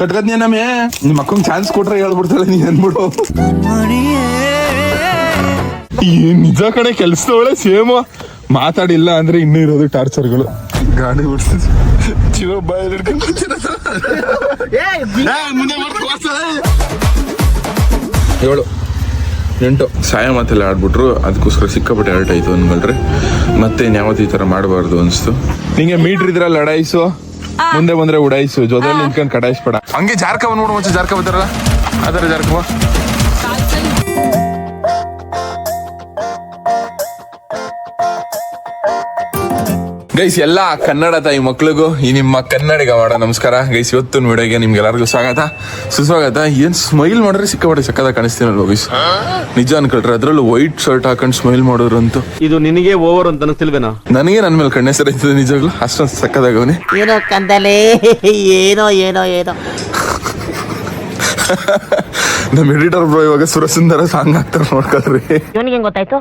ಕಟ್ಕತ್ನಿ ನಮೇ ನಿಮ್ಮ ಅಕ್ಕಂಗ್ ಚಾನ್ಸ್ ಕೊಟ್ರೆ ಹೇಳ್ಬಿಡ್ತಾಳೆ ನೀ ಅನ್ಬಿಡು ಈ ನಿಜ ಕಡೆ ಕೆಲ್ಸದವಳೆ ಸೇಮ್ ಮಾತಾಡಿಲ್ಲ ಅಂದ್ರೆ ಇನ್ನೂ ಇರೋದು ಟಾರ್ಚರ್ಗಳು ಗಾಡಿ ಓಡಿಸ್ ಜೀವ ಬಾಯಲ್ಲಿ ಹಿಡ್ಕೊಂಡು. ಏಳು ಎಂಟು. ಸಾಯ ಮಾತೆಲ್ಲ ಆಡ್ಬಿಟ್ರು. ಅದಕ್ಕೋಸ್ಕರ ಸಿಕ್ಕಾಪಟ್ಟೆ ಅಲರ್ಟ್ ಆಯ್ತು ಅನ್ಕೊಳ್ರಿ. ಮತ್ತೆ ಇನ್ಯಾವತ್ತು ಈ ತರ ಮಾಡಬಾರ್ದು ಅನ್ಸ್ತು. ನಿಂಗೆ ಮೀಟ್ರ್ ಇದ್ರ ಲಡಾಯಿಸು ಮುಂದೆ ಬಂದ್ರೆ ಉಡಾಯಿಸು ಜೊತೆ ನಿಂತ್ಕೊಂಡು ಕಡಾಯಿಸ್ಬೇಡ. ಹಂಗೆ ಜಾರ್ಕವ ನೋಡು ಮುಂಚೆ ಜಾರ್ಕ ಬರ್ತಾರಲ್ಲ ಅದರ ಜಾರ್ಕವ. ಗೈಸ್ ಎಲ್ಲ ಕನ್ನಡ ತಾಯಿ ಮಕ್ಳಿಗೂ ಈ ನಿಮ್ಮ ಕನ್ನಡಿಗ ಮಾಡ ನಮಸ್ಕಾರ. ಗೈಸ್ ಇವತ್ತು ವಿಡಿಯೋಗೆ ನಿಮ್ಗೆಲ್ಲರಿಗೂ ಸ್ವಾಗತ. ಸುಸ್ವಾಗತ. ಏನ್ ಸ್ಮೈಲ್ ಮಾಡಿದ್ರೆ ಸಿಕ್ಕಾಪಟ್ಟೆ ಸಕ್ಕದ ಕಾಣಿಸ್ತೀನಲ್ವ ಗೈಸ್? ನಿಜ ಅನ್ಕೊಳ್ರಿ ಅದ್ರಲ್ಲೂ ವೈಟ್ ಶರ್ಟ್ ಹಾಕೊಂಡು ಸ್ಮೈಲ್ ಮಾಡೋರಂತೂ. ಇದು ನಿನಗೆ ಓವರ್ ಅಂತ ಅನಿಸ್ತಿಲ್ವೇನಾ? ನನಗೆ ನನ್ನ ಮೇಲೆ ಕಣ್ಣೆ ಸರಿ ನಿಜವಾಗ್ಲೂ. ಅಷ್ಟೊಂದು ಸಕ್ಕದಾಗವನಿ ಏನೋ ಕಂದಲೇ ಏನೋ ಏನೋ ಏನೋ. ನಮ್ಮ ಎಡಿಟರ್ ಬ್ರೋ ಇವಾಗ ಸುರಸುಂದರ ಸಾಂಗ್ ಹಾಕ್ತಾರೆ ನೋಡ್ಕೊಳ್ರಿ. ಇವನಿಗೆ ಹೆಂಗ್ ಗೊತ್ತಾಯ್ತು? ಆ,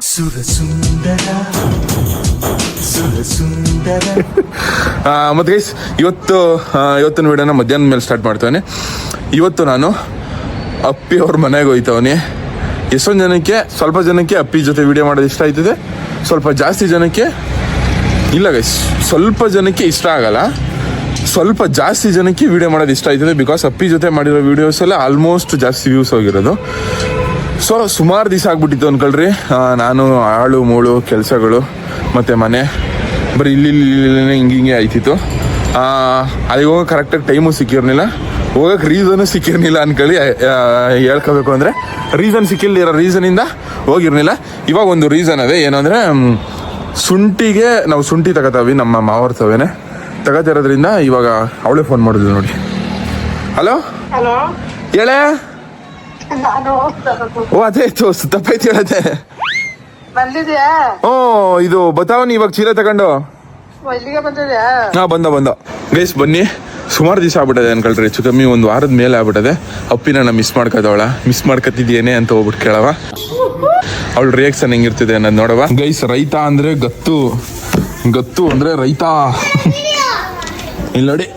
ಮತ್ತೆ ಗೈಸ್ ಇವತ್ತು ಇವತ್ತಿನ ವಿಡಿಯೋನ ಮಧ್ಯಾಹ್ನ ಮೇಲೆ ಸ್ಟಾರ್ಟ್ ಮಾಡ್ತೇನೆ. ಇವತ್ತು ನಾನು ಅಪ್ಪಿ ಅವ್ರ ಮನೆಗೆ ಹೋಯ್ತವನಿ. ಎಷ್ಟೊಂದು ಜನಕ್ಕೆ, ಸ್ವಲ್ಪ ಜನಕ್ಕೆ ಅಪ್ಪಿ ಜೊತೆ ವಿಡಿಯೋ ಮಾಡೋದು ಇಷ್ಟ ಆಯ್ತದೆ. ಸ್ವಲ್ಪ ಜಾಸ್ತಿ ಜನಕ್ಕೆ ಇಲ್ಲ ಗೈಸ್ ಸ್ವಲ್ಪ ಜನಕ್ಕೆ ಇಷ್ಟ ಆಗಲ್ಲ. ಸ್ವಲ್ಪ ಜಾಸ್ತಿ ಜನಕ್ಕೆ ವಿಡಿಯೋ ಮಾಡೋದು ಇಷ್ಟ ಆಯ್ತದೆ ಬಿಕಾಸ್ ಅಪ್ಪಿ ಜೊತೆ ಮಾಡಿರೋ ವಿಡಿಯೋಸ್ ಎಲ್ಲ ಆಲ್ಮೋಸ್ಟ್ ಜಾಸ್ತಿ ವ್ಯೂಸ್ ಹೋಗಿರೋದು. ಸೊ ಸುಮಾರು ದಿವಸ ಆಗ್ಬಿಟ್ಟಿತ್ತು ಅನ್ಕೊಳ್ರಿ. ನಾನು ಆಳು ಮೂಳು ಕೆಲಸಗಳು ಮತ್ತು ಮನೆ. ಬರೀ ಇಲ್ಲಿ ಹಿಂಗೆ ಹಿಂಗೆ ಆಯ್ತಿತ್ತು. ಅಲ್ಲಿಗೆ ಹೋಗೋ ಕರೆಕ್ಟಾಗಿ ಟೈಮು ಸಿಕ್ಕಿರಲಿಲ್ಲ. ಹೋಗಕ್ಕೆ ರೀಸನು ಸಿಕ್ಕಿರಲಿಲ್ಲ ಅನ್ಕೊಳ್ಳಿ. ಹೇಳ್ಕೋಬೇಕು ಅಂದರೆ ರೀಸನ್ ಸಿಕ್ಕಿಲ್ದಿರೋ ರೀಸನಿಂದ ಹೋಗಿರ್ಲಿಲ್ಲ. ಇವಾಗ ಒಂದು ರೀಸನ್ ಅದೇ. ಏನಂದರೆ ಶುಂಠಿಗೆ ನಾವು ಶುಂಠಿ ತಗೋತಾವಿ ನಮ್ಮ ಮಾವರ್ ತವೇನೆ ತಗೋತಿರೋದ್ರಿಂದ ಇವಾಗ ಅವಳೇ ಫೋನ್ ಮಾಡಿದ್ಲು ನೋಡಿ. ಹಲೋ ಹಲೋ ಹೇಳೇ? ನಾನು ಓ ಅದೇ ತೋರ್ಸು ತಪ್ಪೈತಿ ಹೇಳತ್ತೆ ಬಂದಿದ್ಯಾ? ಓ ಇದು ಬತಾವನಿ ಇವಾಗ ಚೀಲ ತಗೊಂಡು. ಓ, ಇಲ್ಲಿಗೆ ಬಂದಿದ್ಯಾ? ಹಾ ಬಂದ ಬಂದ. ಗೈಸ್ ಬನ್ನಿ. ಸುಮಾರು ದಿವಸ ಆಗ್ಬಿಟ್ಟದೆ ಅನ್ಕೊಳ್ರಿ. ಹೆಚ್ಚು ಕಮ್ಮಿ ಒಂದು ವಾರದ ಮೇಲೆ ಆಗ್ಬಿಟ್ಟದೆ ಅಪ್ಪಿನ ಮಿಸ್ ಮಾಡ್ಕೋದವಳ. ಮಿಸ್ ಮಾಡ್ಕೊತಿದ್ಯೇನೆ ಅಂತ ಹೋಗ್ಬಿಟ್ಟು ಕೇಳವ. ಅವಳ ರಿಯಾಕ್ಷನ್ ಹೆಂಗಿರ್ತಿದೆ ಅನ್ನೋದು ನೋಡವ. ಗೈಸ್ ರೈತ ಅಂದ್ರೆ ಗತ್ತು. ಗತ್ತು ಅಂದ್ರೆ ರೈತ. ಇಲ್ಲಿ ನೋಡಿ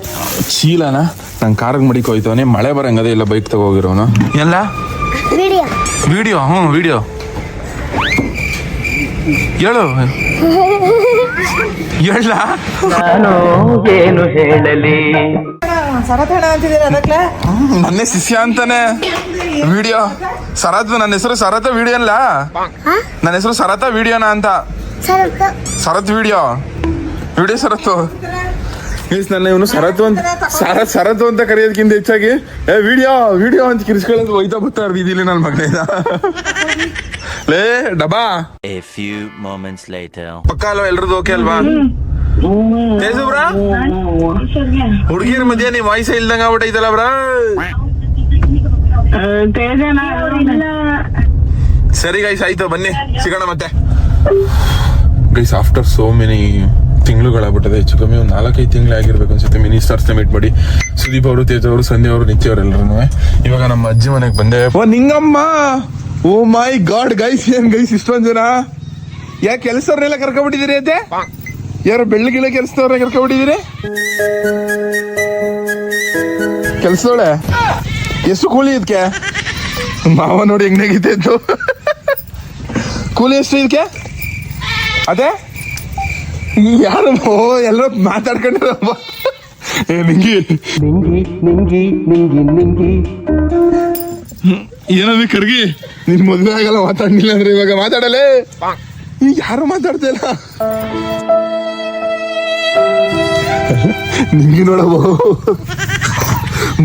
ಚೀಲನ. ನಂಗೆ ಕಾರ್ಗೆ ಮಡಿಕ್ ಹೋಯ್ತವನೇ ಮಳೆ ಬರಂಗದೆ ಇಲ್ಲ ಬೈಕ್ ತಗೋಗಿರೋನು. ಎಲ್ಲ? ವಿಡಿಯೋ. ಹ್ಞೂ ವಿಡಿಯೋ. ಹೇಳು. ಹೇಳ. ಸರತಣ ಅಂತಿದ್ದೀರ ಅದಕ್ಕೆ ನನ್ನ ಶಿಷ್ಯ ಅಂತಾನೆ. ವಿಡಿಯೋ. ಸರತ್ ನನ್ನ ಹೆಸರು ಸರತ ವಿಡಿಯೋ ಅಲ್ಲ? ನನ್ನ ಹೆಸರು ಸರತ ವಿಡಿಯೋನಾ ಅಂತ? Sarath video. Video Sarath. Guys ನನ್ನ ಇವನು ಸರತು ಅಂತ ಸರ ಸರತು ಅಂತ ಕರೆಯೋದಕ್ಕಿಂತ ಹೆಚ್ಚಾಗಿ ಏ ವಿಡಿಯೋ ವಿಡಿಯೋ ಅಂತ ಕಿರಿಸ್ಕೊಳ್ಳೋದು ಹೋಯ್ತಾ ಬರ್ತಾ ಇದ್ದೀನಿ ನನ್ನ ಮಗನಿಂದ ಲೇ ಡಬಾ. A few moments later. ಪಕ್ಕ ಅಲ್ವಾ ಎಲ್ರದ್ದು ಓಕೆ ಅಲ್ವಾ? ತೇಜು ಬ್ರಾ ಹುಡುಗಿಯರ ಮಧ್ಯೆ ನೀವ್ ವಾಯ್ಸ ಇಲ್ದಂಗ ಆಗ್ಬಿಟ್ಟೈತಲ್ಲ ಬ್ರಾ? ಸರಿ ಗೈಸ್ ಆಯ್ತು ಬನ್ನಿ ಸಿಗೋಣ ಮತ್ತೆ. ಗೈಸ್ ಆಫ್ಟರ್ ಸೋ ಮೆನಿ ತಿಂಗಳುಗಳಾಗ್ಬಿಟ್ಟದೆ. ಹೆಚ್ಚು ಕಮ್ಮಿ ಒಂದು ನಾಲ್ಕೈದು ತಿಂಗಳು ಆಗಿರ್ಬೇಕು ಅನ್ಸುತ್ತೆ. ಮಿನಿ ಸ್ಟಾರ್ಸ್ ಮೀಟ್ ಮಾಡಿ. ಸುದೀಪ್ ಅವರು, ತೇಜ್ ಅವರು, ಸಂಧ್ಯಾ ಅವರು, ನಿತ್ಯ ಅವರು ಎಲ್ಲರೂ ಇವಾಗ ನಮ್ಮ ಅಜ್ಜಿ ಮನೆಗೆ ಬಂದೆ. ಓ, Ningamma! Oh my god, guys, ಏನ್ ಗೈಸ್, ಇಷ್ಟೊಂದು ಜನ? ಯಾ ಕೆಲಸವ್ರನ್ನೆಲ್ಲ ಕರ್ಕೊಂಡ್ಬಿಟ್ಟಿದ್ದೀರಿ ಅದೇ ಯಾರು ಬೆಳ್ಳಿಗೆಳ ಕೆಲಸದವ್ರನ್ನ ಕರ್ಕೊಂಡ್ಬಿಟ್ಟಿದ್ದೀರಿ? ಕೆಲ್ಸದವಳೆ? ಎಷ್ಟು ಕೂಲಿ ಇದಕ್ಕೆ ಮಾವ ನೋಡಿ ಹೆಂಗ್ ನೆಗಿತೈತು ಕೂಲಿ ಎಷ್ಟು ಇದಕ್ಕೆ ಅದೇ? ಯಾರು ಎಲ್ಲರೂ ಮಾತಾಡ್ಕೊಂಡಿರಪ್ಪ. ಏ ನಿಂಗಿ. ಏನದು ಕರ್ಗಿ? ನಿನ್ ಮದ್ವೆ ಆಗಲ್ಲ ಮಾತಾಡ್ಲಿಲ್ಲ ಅಂದ್ರೆ ಇವಾಗ ಮಾತಾಡಲೇ? ಈಗ ಯಾರು ಮಾತಾಡ್ತಾ ಇಲ್ಲ? ನಿಂಗೆ ನೋಡಬಹುದು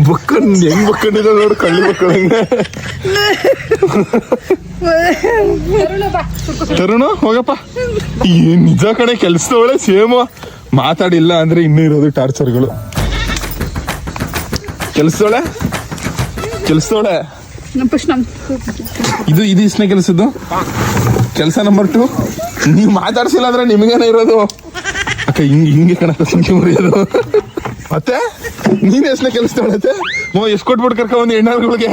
ಬಕ್ಕಂಡ್ ಹೆಂಗ್ ಬಕ್ಕಂಡಿದ ನೋಡು ಕಳ್ಳಿ ಬಕ್ಕಂಗೆ ತರುಣು, ಹೋಗಪ್ಪ. ಏನ್ ನಿಜ ಕಡೆ ಕೆಲ್ಸದವಳೆ ಸೇಮ್ ಮಾತಾಡಿಲ್ಲ ಅಂದ್ರೆ ಇನ್ನೂ ಇರೋದು ಟಾರ್ಚರ್ಗಳು ಕೆಲ್ಸದವಳೆ ಕೆಲ್ಸದವಳೆ ಇದು ಇದು ಇಷ್ಟನೇ ಕೆಲಸದ್ದು? ಕೆಲಸ ನಂಬರ್ ಟು ನೀವು ಮಾತಾಡ್ಸಿಲ್ಲ ಅಂದ್ರೆ ನಿಮ್ಗೇನೆ ಇರೋದು? ಅಕ್ಕ, ಹಿಂಗೆ ಹಿಂಗೆ ಕಣಕ್ಕೆ ಸಂಖ್ಯೆ ಮುರಿಯೋದು. ಮತ್ತೆ? ನೀನ್ ಎಷ್ಟನೇ ಕೆಲಸ ಮಾಡತ್ತೆ ಮೋ, ಎಷ್ಟು ಕೊಟ್ಬಿಟ್ಟು ಕರ್ಕ ಒಂದು ಹೆಣ್ಣಾರ್ಗಳಿಗೆ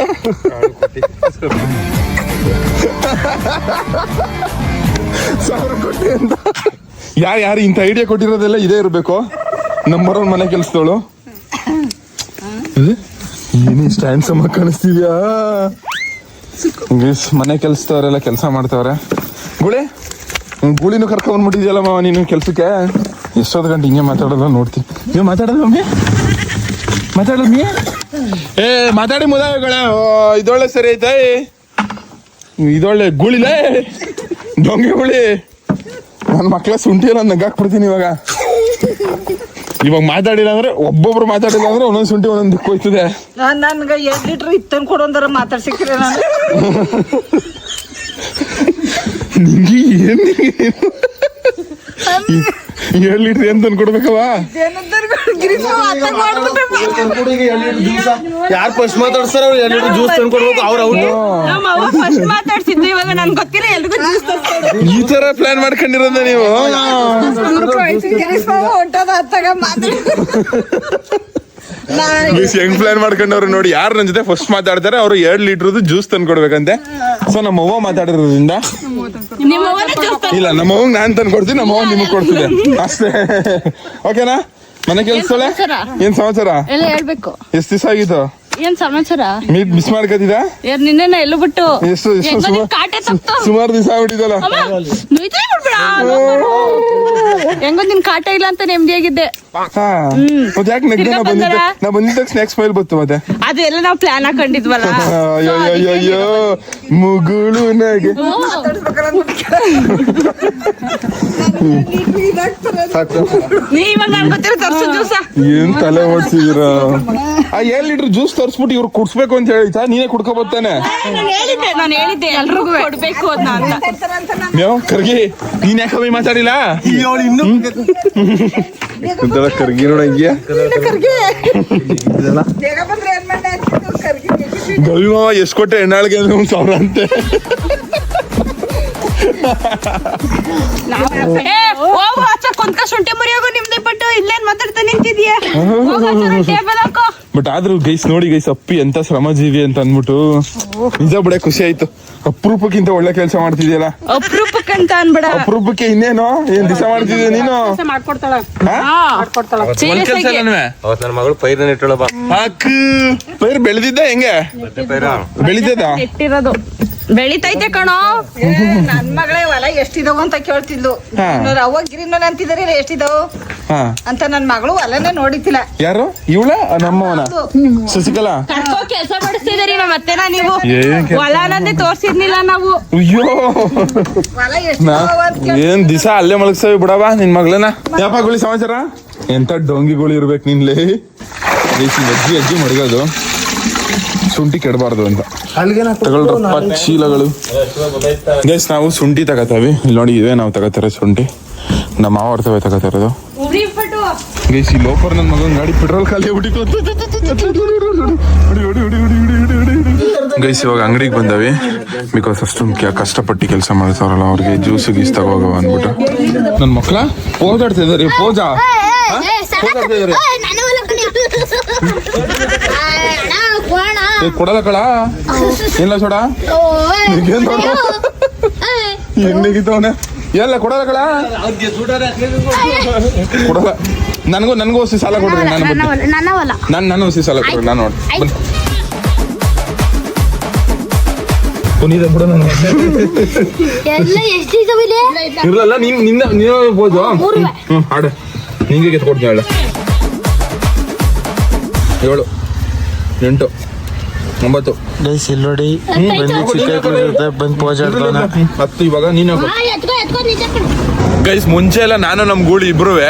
ಸಾವಿರ ಕೊಟ್ಟಿ ಅಂತ. ಯಾರು ಯಾರು ಇಂಥ ಐಡಿಯಾ ಕೊಟ್ಟಿರೋದೆಲ್ಲ ಇದೇ ಇರಬೇಕು? ನಂಬರ್ ಒನ್ ಮನೆ ಕೆಲಸದವಳು. ಏನು ಇಷ್ಟ ಹ್ಯಾಂಡ್ಸಮ್ ಆಗಿ ಕಾಣಿಸ್ತಿದ್ಯಾ? ಮನೆ ಕೆಲಸದವರೆಲ್ಲ ಕೆಲಸ ಮಾಡ್ತವ್ರೆ. ಗುಳಿ, ಗುಳಿನೂ ಕರ್ಕೊಂಡ್ಬಿಟ್ಟಿದ್ಯಲ್ಲ ಮಾವ ನೀನು ಕೆಲ್ಸಕ್ಕೆ? ಎಷ್ಟೊತ್ತು ಗಂಟೆ ಹಿಂಗೆ ಮಾತಾಡೋದು ನೋಡ್ತೀನಿ. ನೀವು ಮಾತಾಡೋದು ಮಮ್ಮಿ ಮಾತಾಡೋದು ನೀ ಏ ಮಾತಾಡಿ ಮುದಾಯಗಳ. ಇದೊಳ್ಳೆ ಸರಿ ಐತೆ. ಇದೊಳ್ಳೆ ಗುಳಿಲೇ ಡೊಂಗೆ ಗುಳಿ. ನನ್ನ ಮಕ್ಳ ಸುಂಟಿ ಎಲ್ಲ ನಗಾಕ್ಬಿಡ್ತೀನಿ ಇವಾಗ. ಇವಾಗ ಮಾತಾಡಿಲ್ಲ ಅಂದ್ರೆ ಒಬ್ಬೊಬ್ರು ಮಾತಾಡಿಲ್ಲ ಅಂದ್ರೆ ಒಂದೊಂದು ಸುಂಟಿ ಒಂದೊಂದು ದಿಕ್ಕು ಹೋಯ್ತದೆ. ನನಗೆ ಎರಡು ಲೀಟ್ರ್ ಇತ್ತನ್ ಕೊಡೋಂದ್ರ ಮಾತಾಡ್ಸಿಕ್ಕಿರ ನಾನು. ನಿಂಗೆ ಏನ್ ಏಳು ಲೀಟ್ರ್ ಏನ್ ತಂದು ಕೊಡ್ಬೇಕವ ಯಾರು ಫಸ್ಟ್ ಮಾತಾಡ್ತಾರ ಅವ್ರು ಎರಡು ಜ್ಯೂಸ್ ತಂದು ಕೊಡ್ಬೇಕು ಅವ್ರ ಅವ್ರು. ಮಾತಾಡ್ಸಿದ್ದು ಇವಾಗ ನನ್ ಗೊತ್ತಿಲ್ಲ ಎಲ್ರಿಗೂ ಜ್ಯೂಸ್ ಈ ತರ ಪ್ಲಾನ್ ಮಾಡ್ಕೊಂಡಿರೋದ ನೀವು? ಮಿಸ್ ಹೆಂಗ್ ಪ್ಲಾನ್ ಮಾಡ್ಕೊಂಡವ್ರು ನೋಡಿ ಯಾರು ನನ್ನ ಜೊತೆ ಫಸ್ಟ್ ಮಾತಾಡ್ತಾರೆ ಅವ್ರು ಎರಡ್ ಲೀಟರ್ದು ಜ್ಯೂಸ್ ತಂದು ಕೊಡ್ಬೇಕಂತೆ ಸೊ ನಮ್ಮ ಅವ್ವ ಮಾತಾಡಿರೋದ್ರಿಂದ ಇಲ್ಲ ನಮ್ಮ ಅವ್ವ ನಾನ್ ತಂದು ಕೊಡ್ತೀನಿ ನಮ್ಮ ಅವ್ವ ನಿಮಗ್ ಕೊಡ್ತಿದ್ದೆ ಅಷ್ಟೇ. ಓಕೆನಾ ಮನೆ ಕೆಲ್ಸ ಏನ್ ಸಮಾಚಾರ? ಎಲ್ಲ ಹೇಳ್ಬೇಕು. ಎಷ್ಟ್ ದಿವಸ ಆಗಿತ್ತು? ಏನ್ ಸಮಾಚಾರ? ಮೀಟ್ ಮಿಸ್ ಮಾಡ್ಕತ್ತಿದ ಯಾರ್ ನಿನ್ನೆನ ಎಲ್ಲೂ ಬಿಟ್ಟು? ಎಷ್ಟು ಎಷ್ಟು ಹೆಂಗೋ ನಿನ್ ಸುಮಾರು ಕಾಟೆ ತಪ್ತು. ಸುಮಾರು ದಿವಸ ಆಗ್ಬಿಟ್ಟಿದಲ್ಲ? ಅಮ್ಮ, ನುಯ್ತೇ ಬಿಡ್ಬೇಡ ಹೆಂಗೋ ನಿನ್ ಕಾಟ ಇಲ್ಲ ಅಂತ ನೆಮ್ಮದಿಯಾಗಿದ್ದೆ ಹಾ. ಮತ್ತೆ ಯಾಕೆ ನೆಗ್ದೆ ನಾ ತಿರ್ಗಾ ಬಂದಿದ್ದೆ ಬಂದಾರಾ? ನಾ ಬಂದಿದ್ದಾಗ ಸ್ನಾಕ್ಸ್ ಫೈಲ್ ಮತ್ತೆ. ಅದೆಲ್ಲ ನಾವು ಪ್ಲಾನ್ ಹಾಕೊಂಡಿದ್ವಲ್ಲ. ಅಯ್ಯೋ ಮುಗುಳು ನಗೆ. ನೀ ಇವಾಗ ನನ್ ಗೊತ್ತಿರೋ ತರ್ಸು ಜ್ಯೂಸ. ಏನ್ ತಲೆ ಓಡ್ಸಿದೀರ? ಆ ಏಳ್ ಲೀಟರ್ ಜ್ಯೂಸ್ ತರ್ಸ್ಬಿಟ್ಟು ಇವ್ರು ಕುಡ್ಸ್ಬೇಕು ಅಂತ ಹೇಳಿತಾ ನೀನೇ ಕುಡ್ಕೊ ಬರ್ತಾನೆ. ನಾನು ಹೇಳಿದ್ದೆ ನಾನು ಹೇಳಿದ್ದೆ ಎಲ್ರಿಗೂ ಕೊಡ್ಬೇಕು ಅದನ್ನ ಅಂತ. ನೀವು ಕರ್ಗಿ ನೀನ್ ಯಾಕೆ ಕಮ್ಮಿ ಮಾತಾಡಿಲ್ಲ? ಒಂಥರ ಕರ್ಗಿ ನೋಡಂಗ್ಯ ಗವಿ ಮಾವ ಎಷ್ಟು ಕೊಟ್ಟೆ ಎಣ್ಣಾಳಿಗೆ ಅಂದ್ರೆ ಒಂದ್ ಸಾವಿರ ಅಂತೆ. ಕೊಂದ್ಕ ಶುಂಠಿ ಮುರಿಯೋಗು ನಿಮ್ದೆ ಪಟ್ಟು. ಇಲ್ಲೇನ್ ಮಾತಾಡ್ತಾ ನಿಂತಿದ್ಯಾ? ಟೇಬಲ್ ಹಾಕೋ. ಬಟ್ ಆದ್ರೂ ಗೈಸ್ ನೋಡಿ ಗೈಸ್ ಅಪ್ಪಿ ಎಂತ ಶ್ರಮಜೀವಿ ಅಂತ ಅಂದ್ಬಿಟ್ಟು ನಿಜ ಬಿಡ ಖುಷಿ ಆಯ್ತು. ಅಪರೂಪಕ್ಕಿಂತ ಒಳ್ಳೆ ಕೆಲಸ ಮಾಡ್ತಿದ್ಯಲ್ಲ? ಅಪ್ರೂಪಕ್ಕಂತ ಅನ್ಬೇಡ. ಅಪರೂಪಕ್ಕೆ ಇನ್ನೇನು? ಏನ್ ದಿವಸ ಮಾಡ್ತಿದ್ಯ ನೀನು? ಮಾಡ್ಕೊಡ್ತಾಳ. ಹಾ? ಒಂದ್ ಕೆಲ್ಸ ಇಲ್ಲನ್ವೆ? ಅವತ್ ನನ್ನ ಮಗಳು ಪೈರ ಇಟ್ಟಳ ಬಾ. ಹಾಕ್. ಪೈರ್ ಬೆಳೆದಿದ್ದ ಹೆಂಗೆ? ಇಟ್ಟಿರೋದು ಬೆಳಿತೈತೆ ಕಣೋ. ನನ್ ಮಗಳೇ ಹೊಲ ಎಷ್ಟಿದಾವ ಅಂತ ಕೇಳ್ತಿದ್ಲು. ಅವಾಗ ಅವ್ವ ಅಂತಿದರೇ ಅಂತಿದಾರೆ ಎಷ್ಟಿದಾವ? ಅಂತ ನನ್ ಮಗಳು ಹೊಲನೇ ನೋಡಿತಿಲ್ಲ ಯಾರು? ಇವಳ? ನಮ್ಮವನ? ಶಶಿಕಲಾ? ಕರ್ಕೋ ಕೆಲಸ ಮಾಡಿಸ್ತಿದ್ದೀರಿ ನಮ್ಮ ಅತ್ತೆನ ನೀವು. ಹೊಲ ನಂದಿ ಹೊಲನಂದೇ ತೋರ್ಸಿರ್ನಿಲ್ಲ ನಾವು. ಅಯ್ಯೋ. ಏನ್ ದಿಸ ಅಲ್ಲೇ ಮಲಗ್ಸವಿ ಬಿಡವಾ ನಿನ್ ಮಗಳನ್ನ? ಯಾಪ ಗುಳಿ ಸಮಾಚಾರ? ಎಂತ ಡೊಂಗಿಗಳು ಇರ್ಬೇಕು ನಿನ್ಲೇ? ಅಜ್ಜಿ ಅಜ್ಜಿ ಮಡಗೋದು. ಶುಂಠಿ ಕೆಡಬಾರ್ದು ಅಂತ. ತಗೊಳ್ರಪ್ಪ ಚೀಲಗಳು ಗೈಸ್ ನಾವು ಶುಂಠಿ ತಗೋತಾವಿ. ಇಲ್ಲಿ ನೋಡಿ ಇವೇ ನಾವು ತಗೋತಾರೆ ಶುಂಠಿ. ನಮ್ಮ ಮಾವ ಅವ್ರ್ತವೆ ತಗೋತಾರದು. ಗೈಸ್ ಈ ಲೋಫರ್ ನನ್ನ ಮಗನ್ ಗಾಡಿ ಪೆಟ್ರೋಲ್ ಖಾಲಿ ಗೈಸ್ ಇವಾಗ ಅಂಗಡಿಗೆ ಬಂದವಿ. ಬಿಕಾಸ್ ಅಷ್ಟು ಮುಖ್ಯ ಕಷ್ಟಪಟ್ಟು ಕೆಲಸ ಮಾಡ್ತಾರಲ್ಲ ಅವ್ರಿಗೆ. ಜ್ಯೂಸ್ ಗೀಸ್ ತಗೋಗವ ಅಂದ್ಬಿಟ್ಟು. ನನ್ನ ಮಕ್ಳ ಪೋಜಾಡ್ತಾ ಇದಾರೆ ಪೋಜಾ ಏ, ಕೊಡಲ್ಲ ಕಳ ಇಲ್ಲ ಸೋಡ ಏನ್ ನೋಡು ಹೆಂಗಿತ್ತವನೆ ಎಲ್ಲ ಕೊಡಲ್ಲ ಕಳ ಕೊಡಲ್ಲ. ನನಗೂ ನನಗೂ ಹೊಸಿ ಸಾಲ ಕೊಡ್ರಿ ನಾನು ನಾನು ನಾನು ಹೊಸಿ ಸಾಲ ಕೊಡ್ರಿ ನಾನು ನೋಡಿ ಆಯ್ತು. ಪುನೀತ ಬಿಡ ನಾನು ಎಲ್ಲ ಎಷ್ಟು ಇದಾವಿದೆ ಇರಲ್ಲ ನೀನ್ ನಿನ್ನ ನೀನು ಹ್ಞೂ ಆಡ ನಿಂಗೆ ಹೇಳ. ಏಳು. ಎಂಟು. ಒಂಬತ್ತು. ಗೈಸ್ ಇಲ್ಲಿ ನೋಡಿ ಬಂದು ಚಿಕ್ಕ ಇರುತ್ತೆ ಬಂದು ಪೋಜಾಡ್ತಾನೆ ಹತ್ತು ಇವಾಗ ನೀನು ಗೈಸ್ ಮುಂಚೆ ಎಲ್ಲ ನಾನು ನಮ್ಮ ಗೂಳಿ ಇಬ್ರುವೆ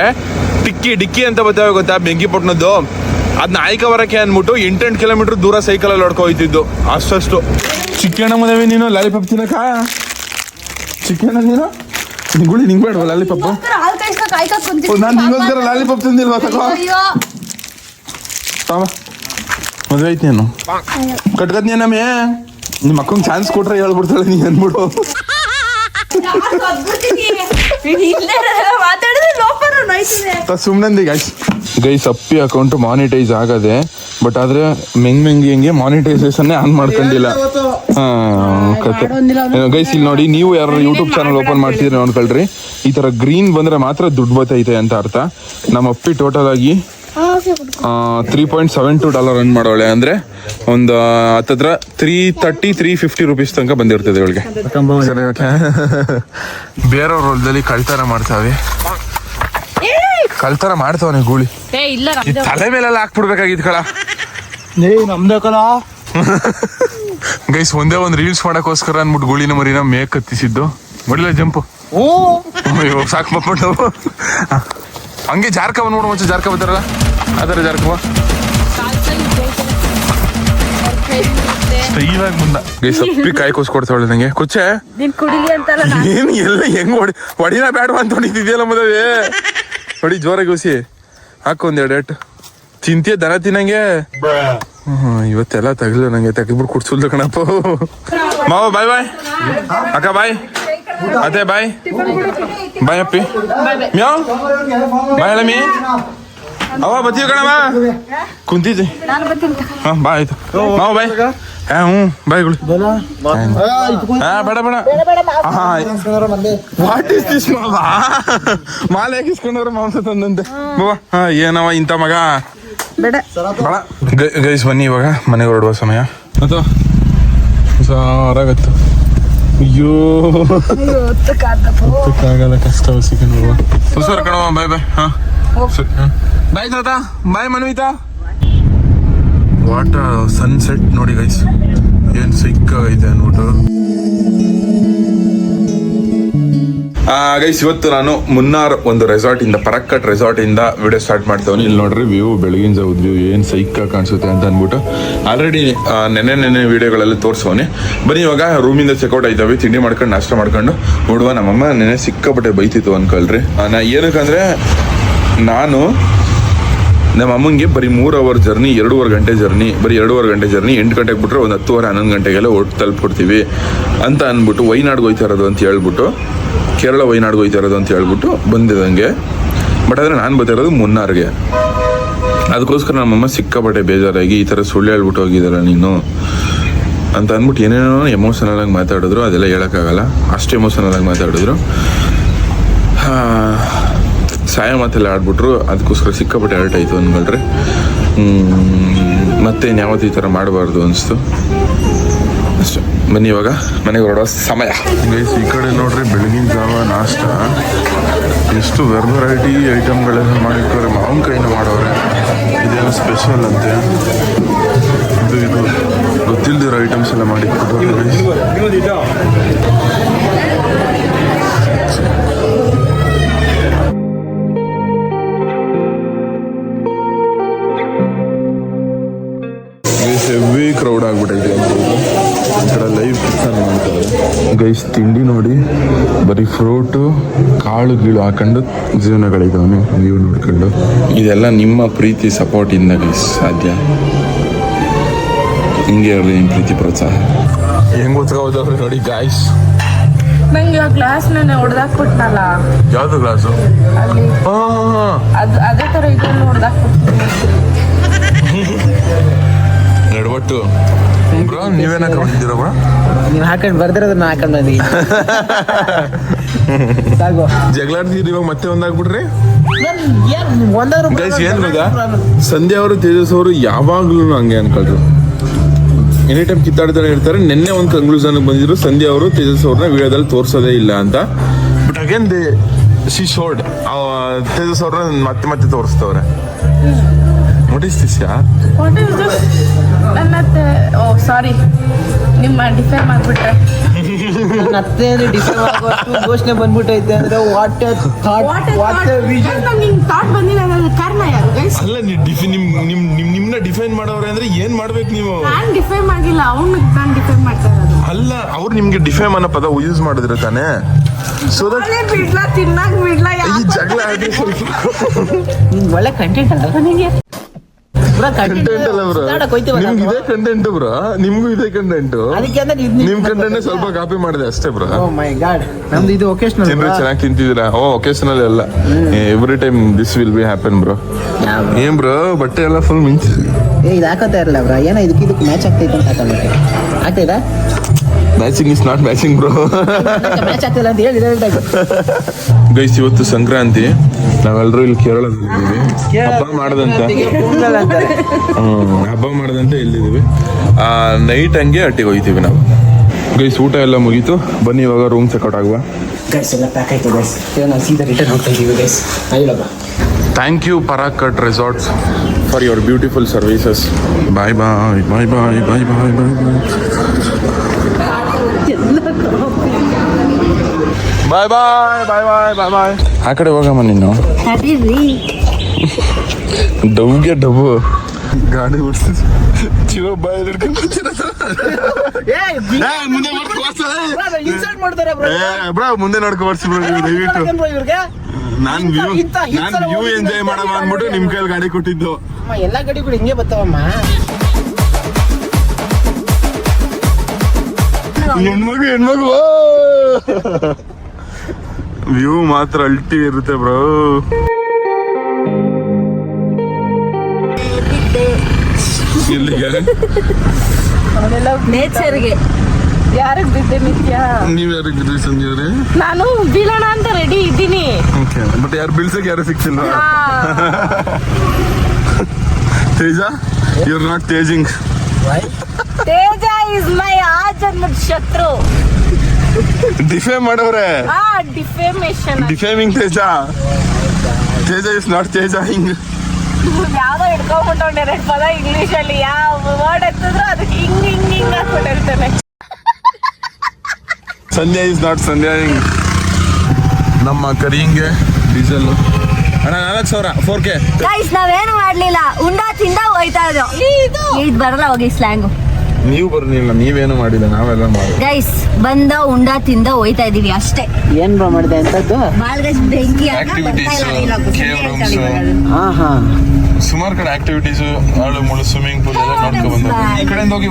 ಟಿಕ್ಕಿ ಡಿಕ್ಕಿ ಅಂತ ಬರ್ತೇವೆ ಗೊತ್ತಾ ಬೆಂಕಿಪಟ್ಟಣದ್ದು ಅದನ್ನ ಆಯ್ಕೆ ಬರಕ್ಕೆ ಅಂದ್ಬಿಟ್ಟು ಎಂಟೆಂಟು ಕಿಲೋಮೀಟರ್ ದೂರ ಸೈಕಲಲ್ಲಿ ಹೊಡ್ಕೊ ಹೋಯ್ತಿದ್ದು. ಅಷ್ಟಷ್ಟು. ಚಿಕ್ಕಣ್ಣ ಮದುವೆ ನೀನು ಲಾಲಿಪಾಪ್ ತಿನ್ನಕ? ಚಿಕ್ಕಣ್ಣ ನೀನು? ಗುಳಿ ನಿಂಗೆ ಬೇಡವಾ ಲಾಲಿಪಾಪ್. ನಾನು ನಿಗೋಸ್ಕರ ಲಾಲಿಪಾಪ್ ತಿಂದಿಲ್ವಾ ತಗೋ? ತಾವ. ಮದುವೆ ಐತಿ ನೀನು? ಕಟ್ಕತ್ ನಮ್ಮೆ ನಿಮ್ಮ ಅಕ್ಕಂಗೆ ಚಾನ್ಸ್ ಕೊಟ್ರೆ ಹೇಳ್ಬಿಡ್ತಾಳೆ ನೀ ಅಂದ್ಬಿಡು. ಸುಮ್ನಂದಿ ಸುಮ್ಮನೆ guys guys Appi account monetize ಆಗದೆ ಬಟ್ ಆದ್ರೆ ಮೆಂಗ್ ಮೆಂಗಿ ಹೆಂಗೆ ಮಾನಿಟೈಸೇಷನ್ ಆನ್ ಮಾಡ್ಕೊಂಡಿಲ್ಲ. ಹಾ ಕತೆ. ಗೈಸ್ ಇಲ್ಲಿ ನೋಡಿ ನೀವು ಯಾರು ಯೂಟ್ಯೂಬ್ ಚಾನಲ್ ಓಪನ್ ಮಾಡ್ತಿದ್ರೆ ನೋಡ್ಕೊಳ್ರಿ. ಈ ತರ ಗ್ರೀನ್ ಬಂದ್ರೆ ಮಾತ್ರ ದುಡ್ಡು ಬತ್ತೈತೆ ಅಂತ ಅರ್ಥ. ನಮ್ಮ ಅಪ್ಪಿ ಟೋಟಲ್ ಆಗಿ three point seven two dollar run ಮಾಡೋಳೆ ಅಂದ್ರೆ ಒಂದು ಹತ್ತತ್ರ three thirty three fifty rupees ತನಕ ಬಂದಿರ್ತದೆ ಇವಳಿಗೆ. ಬೇರೆಯವ್ರ ಹೊಲದಲ್ಲಿ ಕಳ್ತಾರ ಮಾಡ್ತಾವೆ. ಕಳ್ತಾರ ಮಾಡ್ತಾವನೆ ಗೂಳಿ. ಏ ಇಲ್ಲ ಈ ತಲೆ ಮೇಲೆಲ್ಲ ಹಾಕ್ಬಿಡ್ಬೇಕಾಗಿತ್ತು ಕಳ. ಏ ನಮ್ದೇ ಕಲ. ಗೈಸ್ ಒಂದೇ ಒಂದು ರೀಲ್ಸ್ ಮಾಡೋಕ್ಕೋಸ್ಕರ ಅಂದ್ಬಿಟ್ಟು ಗೂಳಿನ ಮರಿನ ಮೇಕ್ ಹತ್ತಿಸಿದ್ದು ಮಡಿಲ ಜಂಪು. ಅಯ್ಯೋ ಸಾಕು ಮಕ್ಕೊಂಡು ಹಂಗೆ ಜಾರ್ಕವ ನೋಡು ಮುಂಚೆ ಜಾರ್ಕ ಬರ್ತಾರಲ್ಲ ಅದರ ಜಾರ್ಕವ ಸ್ಟೈಲ್ ಮುಂದೆ ಮುಂದ. ಗೈಸ್ ಅಪ್ಪಿ ಕಾಯಿ ಕೊಡ್ತಾವಳೆ ನಂಗೆ. ಕೊಚ್ಚೆ. ನೀನ್ ಕುಡಿಲಿ ಅಂತಲ್ಲ ನಾನ್. ಏನ್ ಎಲ್ಲ ಹೆಂಗ್ ಹೊಡಿ ಹೊಡಿನ ಅಂತ ಹೊಡಿತಿದ್ಯಲ್ಲ ಮದುವೆ ಹೊಡಿ ಜೋರಾಗಿ ಕೂಸಿ ಹಾಕು ಒಂದೆರಡು ಎರಡು ಏಟು ತಿಂತೀಯ ದನ ತಿನ್ನಂಗೆ. ಇವತ್ತೆಲ್ಲ ತೆಗ್ದು ನಂಗೆ. ತೆಗೆದ್ಬಿಟ್ಟು ಕುಡ್ಸುಲ್ದು ಕಣಪ್ಪ. ಮಾವ ಬಾಯ್ ಬಾಯ್. ಅಕ್ಕ ಬಾಯ್. ಅದೇ ಬಾಯ್ ಬಾಯ್ ಅಪ್ಪಿ. ಮ್ಯಾವ್. ಬಾಯ್ ಅಲಮಿ ಅವ ಬತ್ತೀವಿ ಕಣವ ಕುಂತಿದ್ದೆ. ಹಾ ಬಾ ಆಯ್ತು. ಮಾವ ಬಾಯ್ ಹಾ ಹ್ಞೂ ಬಾಯ್ಗಳು ಹಾ ಬೇಡ ಬೇಡ. ವಾಟ್ ಇಸ್ ದಿಸ್ ಮಾವ? ಮಾಲೆ ಹಾಕಿಸ್ಕೊಂಡವ್ರ ಮಾಂಸ ತಂದಂತೆ. ಬಾವ ಹಾ ಏನವ ಇಂಥ ಮಗ? ಬೇಡ. ಗೈಸ್ ಬನ್ನಿ ಇವಾಗ ಮನೆಗೆ ಹೊರಡುವ ಸಮಯ. ಅಥವಾ ಸಾರಾಗತ್ತು ಅಯ್ಯೋ. ಹೊತ್ತಕ್ಕಾಗಲ್ಲ ಕಷ್ಟ ಸಿಕ್ಕ ಹುಷಾರ್ ಕಣವ ಬಾಯ್ ಬಾಯ್. ಹಾ. ಬಾಯ್ ತಾತ. ಬಾಯ್ ಮನ್ವಿತಾ. ವಾಟ ಸನ್ಸೆಟ್ ನೋಡಿ ಗೈಸ್ ಏನ್ ಇದೆ ಅನ್ಬಿಟ್ಟು ಗೈಸ್ ಇವತ್ತು ನಾನು ಮುನ್ನಾರ್ ಒಂದು ರೆಸಾರ್ಟ್ ಇಂದ ಪರಕ್ಕಟ್ ರೆಸಾರ್ಟ್ ಇಂದ ವಿಡಿಯೋ ಸ್ಟಾರ್ಟ್ ಮಾಡ್ತೇವೆ ಇಲ್ಲಿ ನೋಡ್ರಿ ವ್ಯೂ ಬೆಳಗಿನ ಜಾವದ ವ್ಯೂ ಏನು ಸೈಕ್ ಕಾಣಿಸುತ್ತೆ ಅಂತ ಅಂದ್ಬಿಟ್ಟು ಆಲ್ರೆಡಿ ನೆನೆ ನೆನೆ ವಿಡಿಯೋಗಳಲ್ಲಿ ತೋರಿಸೋನಿ. ಬನ್ನಿ ಇವಾಗ ರೂಮಿಂದ ಚೆಕ್ಔಟ್ ಆಯ್ತಾವೆ. ತಿಂಡಿ ಮಾಡ್ಕೊಂಡು ನಾಷ್ಟ ಮಾಡ್ಕೊಂಡು. ನೋಡುವ ನಮ್ಮಮ್ಮ ನೆನೆ ಸಿಕ್ಕಾಪಟ್ಟೆ ಬೈತಿತ್ತು ಅನ್ಕೊಳ್ರಿ. ನಾ ಏನಕ್ಕಂದ್ರೆ ನಾನು ನಮ್ಮ ಅಮ್ಮಂಗೆ ಬರೀ ಮೂರು ಅವರ್ ಜರ್ನಿ ಎರಡೂವರೆ ಗಂಟೆ ಜರ್ನಿ ಬರೀ ಎರಡೂವರೆ ಗಂಟೆ ಜರ್ನಿ ಎಂಟು ಗಂಟೆಗೆ ಬಿಟ್ಟರೆ ಒಂದು ಹತ್ತುವರೆ ಹನ್ನೊಂದು ಗಂಟೆಗೆಲ್ಲ ಒಟ್ಟು ತಲುಪಿಡ್ತೀವಿ ಅಂತ ಅಂದ್ಬಿಟ್ಟು ವೈನಾಡ್ಗೆ ಹೋಯ್ತಾ ಇರೋದು ಅಂತ ಹೇಳ್ಬಿಟ್ಟು ಕೇರಳ ವೈನಾಡ್ಗೆ ಹೋಯ್ತಾ ಇರೋದು ಅಂತ ಹೇಳ್ಬಿಟ್ಟು ಬಂದಿದಂಗೆ. ಬಟ್ ಆದರೆ ನಾನು ಬರ್ತಿರೋದು ಮುನ್ನಾರ್ಗೆ. ಅದಕ್ಕೋಸ್ಕರ ನಮ್ಮಮ್ಮ ಸಿಕ್ಕಾಪಟ್ಟೆ ಬೇಜಾರಾಗಿ ಈ ಥರ ಸುಳ್ಳು ಹೇಳ್ಬಿಟ್ಟು ಹೋಗಿದ್ದಾರ ನೀನು ಅಂತ ಅಂದ್ಬಿಟ್ಟು ಏನೇನೋ ಎಮೋಷನಲ್ ಆಗಿ ಮಾತಾಡಿದ್ರು, ಅದೆಲ್ಲ ಹೇಳೋಕ್ಕಾಗಲ್ಲ. ಅಷ್ಟು ಎಮೋಷನಲ್ ಆಗಿ ಮಾತಾಡಿದ್ರು. ಸಾಯ ಮಾತೆಲ್ಲ ಆಡ್ಬಿಟ್ರು. ಅದಕ್ಕೋಸ್ಕರ ಸಿಕ್ಕಾಪಟ್ಟೆ ಹರ್ಟ್ ಆಯಿತು ಅಂದ್ಕೊಂಡ್ರೆ ಮತ್ತೆ ಯಾವತ್ತು ಈ ಥರ ಮಾಡಬಾರ್ದು ಅನಿಸ್ತು? ಅಷ್ಟೇ. ಬನ್ನಿ ಇವಾಗ, ಮನೆಗೆ ಹೊರಡೋ ಸಮಯ. ಈ ಕಡೆ ನೋಡ್ರಿ ಎಷ್ಟು ವೆರೈಟಿ ಐಟಮ್ಗಳೆಲ್ಲ ಮಾಡಿರ್ತಾರೆ. ಮಾವಿನಕಾಯಿನ ಮಾಡೋರೆ ಇದೇನು ಸ್ಪೆಷಲ್ ಅಂತೆ. ಇದು ಇದು ಗೊತ್ತಿಲ್ದಿರೋ ಐಟಮ್ಸ್ ಎಲ್ಲ ಮಾಡಿ ಕಾಳು ಗೀಳು ಹಾಕೊಂಡು ಜೀವನಗಳಿದ್ದಾವೆ. ನೀವು ನೋಡ್ಕೊಂಡು. ಇದೆಲ್ಲ ನಿಮ್ಮ ಪ್ರೀತಿ ಸಪೋರ್ಟಿಂದ ಸಾಧ್ಯ? ಹಿಂಗೆ ಇರಲಿ ನಿಮ್ಮ ಪ್ರೀತಿ ಪ್ರೋತ್ಸಾಹ. ಹೆಂಗ್ ಗೊತ್ತಾಗೋದವ್ರೆ ನೋಡಿ ಗಾಯ್ಸ್ ನಂಗೆ ಆ ಗ್ಲಾಸ್ ನಾನು ಹೊಡೆದಾಕ್ಬಿಟ್ನಲ್ಲ ಯಾವ್ದು ಗ್ಲಾಸು ಅದ್ ಅದೇ ತರ ಇದನ್ನು ಹೊಡೆದಾಕ್ಬಿಟ್ಟು ನಡ್ಬಟ್ಟು ಬ್ರೋ ನೀವೇನ ಹಾಕೊಂಡಿದ್ದೀರ ಬ್ರೋ? ನೀವು ಹಾಕೊಂಡು ಬರ್ದಿರೋದನ್ನ ಹಾಕೊಂಡು ಬಂದಿ ಸಾಕು. ಜಗಳಾಡ್ತಿದ್ದೀರಿ ಇವಾಗ ಮತ್ತೆ ಒಂದಾಗ್ಬಿಟ್ರಿ ಗೈಸ್ ಏನ್ ಗೊತ್ತಾ ಸಂಧ್ಯಾ ಅವರು ತೇಜಸ್ ಅವರು ಯಾವಾಗ್ಲೂ ಹಂಗೆ ಅನ್ಕೊಳ್ರು. ಎನಿ ಟೈಮ್ ಕಿತ್ತಾಡ್ತಾನೆ ಇರ್ತಾರೆ ನಿನ್ನೆ ಒಂದು ಕನ್ಕ್ಲೂಷನ್ ಬಂದಿದ್ರು ಸಂಧ್ಯಾ ಅವರು ತೇಜಸ್ ಅವ್ರನ್ನ ವಿಡಿಯೋದಲ್ಲಿ ತೋರಿಸೋದೇ ಇಲ್ಲ ಅಂತ. But again they she showed Tejas ಅವ್ರನ್ನ ಮತ್ತೆ ಮತ್ತೆ ತೋರಿಸ್ತವ್ರೆ. This ya what is this ನನ್ನ ಓ ಸಾರಿ ನಿಮ್ಮ ಡಿಫೇರ್ ಮಾಡಿಬಿಟ್ರೆ. ನನ್ನ ಅತ್ತೆ ಅಂದ್ರೆ ಡಿಫೈನ್ ಆಗುವಷ್ಟು ಘೋಷಣೆ ಬಂದ್ಬಿಟ್ಟೈತೆ ಅಂದ್ರೆ ವಾಟ್ ಥಾಟ್ ವಾಟ್ ವಿಷನ್ ಹಿಂಗೆ ಥಾಟ್ ಬಂದಿಲ್ಲ ನನ್ನ ಕಾರಣ ಯಾರು ಗೈಸ್ ಅಲ್ಲ ನೀವು ಡಿಫಿ ನಿಮ್ ನಿಮ್ ನಿಮ್ ನಿಮ್ನ ಡಿಫೈನ್ ಮಾಡೋರೆ ಅಂದ್ರೆ ಏನ್ ಮಾಡ್ಬೇಕು ನೀವು? ನಾನು ಡಿಫೈನ್ ಮಾಡಿಲ್ಲ ಅವ್ನು ನಾನು ಡಿಫೈನ್ ಮಾಡ್ತಾ ಇರೋದು. ಅಲ್ಲ ಅವ್ರು ನಿಮ್ಗೆ ಡಿಫೈಮ್ ಅನ್ನೋ ಪದ ಯೂಸ್ ಮಾಡಿದ್ರೆ ತಾನೇ? ಸೊ ದಟ್ ಬಿಡ್ಲಾ ತಿನ್ನಕ್ ಬಿಡ್ಲಾ ಈ ಜಗಳ ಆಗಿ ಒಳ್ಳೆ ಕಂಟೆಂಟ್ ಅಲ್ಲ. ಬ್ರೋ ಕಂಟೆಂಟ್ ಅಲ್ಲ ಬ್ರೋ. ನಿಮ್ಗೆ ಇದೇ ಕಂಟೆಂಟ್ ಬ್ರೋ. ನಿಮ್ಗೂ ಇದೇ ಕಂಟೆಂಟ್ ಅದಕ್ಕೆ ಅಂದ್ರೆ ನಿಮ್ ಕಂಟೆಂಟ್ ಸ್ವಲ್ಪ ಕಾಪಿ ಮಾಡಿದೆ ಅಷ್ಟೇ ಬ್ರೋ. ಓ ಮೈ ಗಾಡ್ ನಮ್ದು ಇದು ಒಕೇಶನಲ್ ಜನರು ಚೆನ್ನಾಗಿ ತಿಂತಿದ್ದೀರಾ? ಓ ಒಕೇಶನಲ್ ಅಲ್ಲ every time this will be happen bro. ಏನ್ ಬ್ರೋ ಬಟ್ಟೆ ಎಲ್ಲ ಫುಲ್ ಮಿಂಚ್ ಏ ಇದು ಹಾಕೋತಾ ಇರಲ್ಲ ಬ್ರೋ. ಏನೋ ಇದಕ್ಕೆ ಇದಕ್ಕೆ ಮ್ಯಾಚ್ ಆಗ್ತೈತೆ ಅಂತ ಹಾಕೊಂಡ್ಬಿಟ್ಟೆ. ಆಗ್ತೈತಾ? Matching is not matching bro. Guys ಇವತ್ತು ಸಂಕ್ರಾಂತಿ. ನಾವೆಲ್ಲರೂ ಇಲ್ಲಿ ಕೇರಳದಲ್ಲಿದ್ದೀವಿ ಹಬ್ಬ ಮಾಡದಂತ. ಹಬ್ಬ ಮಾಡದಂತ ಇಲ್ಲಿದ್ದೀವಿ. ನೈಟ್ ಹಂಗೆ ಅಟ್ಟಿಗೆ ಹೋಗ್ತೀವಿ ನಾವು. ಗೈಸ್ ಊಟ ಎಲ್ಲ ಮುಗೀತು. ಬನ್ನಿ ಇವಾಗ ರೂಮ್ ಚೆಕ್ಔಟ್ ಆಗುವ. ಗೈಸ್ ಎಲ್ಲ ಪ್ಯಾಕ್ ಆಯ್ತು ಗೈಸ್ ಇವಾಗ ನಾವು ಸೀದಾ ರಿಟರ್ನ್ ಹೋಗ್ತಾ ಇದ್ದೀವಿ guys thank you Parakkat resorts for your beautiful services bye bye bye bye bye bye bye bye bye bye bye bye bye ಆ ಕಡೆ ಹೋಗಮ್ಮ ನೀನು. ಡಬ್ಗೆ ಡಬ್ಬು. ಗಾಡಿ ಓಡಿಸಿ ಜೀವ ಬಾಯ್ ಮುಂದೆ ಬ್ರೋ ಮುಂದೆ ನೋಡ್ಕೊ ಬರ್ಸಿ ಬ್ರೋ ದಯವಿಟ್ಟು. ನಾನ್ ವ್ಯೂ ನಾನ್ ವ್ಯೂ ಎಂಜಾಯ್ ಮಾಡಮ್ಮ ಅಂದ್ಬಿಟ್ಟು ನಿಮ್ ಕೈಲಿ ಗಾಡಿ ಕೊಟ್ಟಿದ್ದು. ಅಮ್ಮ ಎಲ್ಲಾ ಗಡಿಗಳು ಹಿಂಗೆ ಬರ್ತಾವಮ್ಮ ಹೆಣ್ಮಗು ಹೆಣ್ಮಗು ವ್ಯೂ ಮಾತ್ರ ಅಲ್ಟಿ ಇರುತ್ತೆ ಬ್ರೋ. ಇಲ್ಲಿಗೆ ನೇಚರ್ಗೆ ಯಾರಿಗೆ ಬಿದ್ದೆ ನಿತ್ಯ? ನೀವ್ ಯಾರಿಗಿದ್ರಿ ಸಂಜೆ ಅವ್ರೆ ನಾನು ಬೀಳೋಣ ಅಂತ ರೆಡಿ ಇದ್ದೀನಿ. ಓಕೆ ಬಟ್ ಯಾರು ಬೀಳ್ಸಕ್ ಯಾರು ಸಿಕ್ತಿಲ್ವಾ? Teja you are not teasing. Teja is my ಆ ಜನ್ಮದ ಶತ್ರು. ಡಿಫೇ ಮಾಡವ್ರೆ. ಆ ಡಿಫೇಮೇಶನ್ ಡಿಫೇಮಿಂಗ್ ತೇಜ. ತೇಜ ಇಸ್ ನಾಟ್ ತೇಜ ಹಿಂಗ್. ಯಾವ್ದೋ ಹಿಡ್ಕೊಂಡ್ಬಿಟ್ಟವ್ನೆ ಎರಡು ಪದ ಇಂಗ್ಲಿಷ್ ಅಲ್ಲಿ. ಯಾವ ವರ್ಡ್ ಎತ್ತಿದ್ರು ಅದಕ್ಕೆ ಹಿಂಗ್ ಹಿಂಗ್ ಹಿಂಗ್ ಹಾಕ್ಬಿಟ್ಟಿರ್ತಾನೆ. ಸಂಧ್ಯಾ ಇಸ್ ನಾಟ್ ಸಂಧ್ಯಾ ಹಿಂಗ್. ನಮ್ಮ ಕರಿಯಿಂಗೆ ಡೀಸೆಲ್. ಅಣ್ಣ ನಾಲ್ಕು ಸಾವಿರ ಫೋರ್ ಕೆ ಗೈಸ್ ನಾವೇನು ಮಾಡ್ಲಿಲ್ಲ. ಉಂಡಾ ತಿಂದ ಹೋಯ್ತಾ ಇದ್ರು ಇದು. ಬರಲ್ಲ ಹೋಗಿ ಸ್ಲ್ಯಾಂಗು ನೀವು ಬರ್ಲಿಲ್ಲ ನೀವೇನು ಮಾಡಿಲ್ಲ ನಾವೆಲ್ಲ ಮಾಡಿ ಗೈಸ್ ಬಂದ ಉಂಡ ತಿಂದ ಹೋಯ್ತಾ ಇದೀವಿ ಅಷ್ಟೇ. ಏನ್ ಬ್ರೋ ಮಾಡಿದೆ ಅಂತದ್ದು? ಬೆಂಕಿ ಬರ್ತಾ ಇಲ್ಲ ಇಲ್ಲ. ಹಾ ಹಾ. ಸುಮಾರು ಕಡೆ ಆಕ್ಟಿವಿಟೀಸ್ ಆಳು ಮುಳು ಸ್ವಿಮ್ಮಿಂಗ್ ಪೂಲ್ ಎಲ್ಲ ನೋಡ್ಕೊ ಬಂದ ಈ ಕಡೆಯಿಂದ ಹೋಗಿ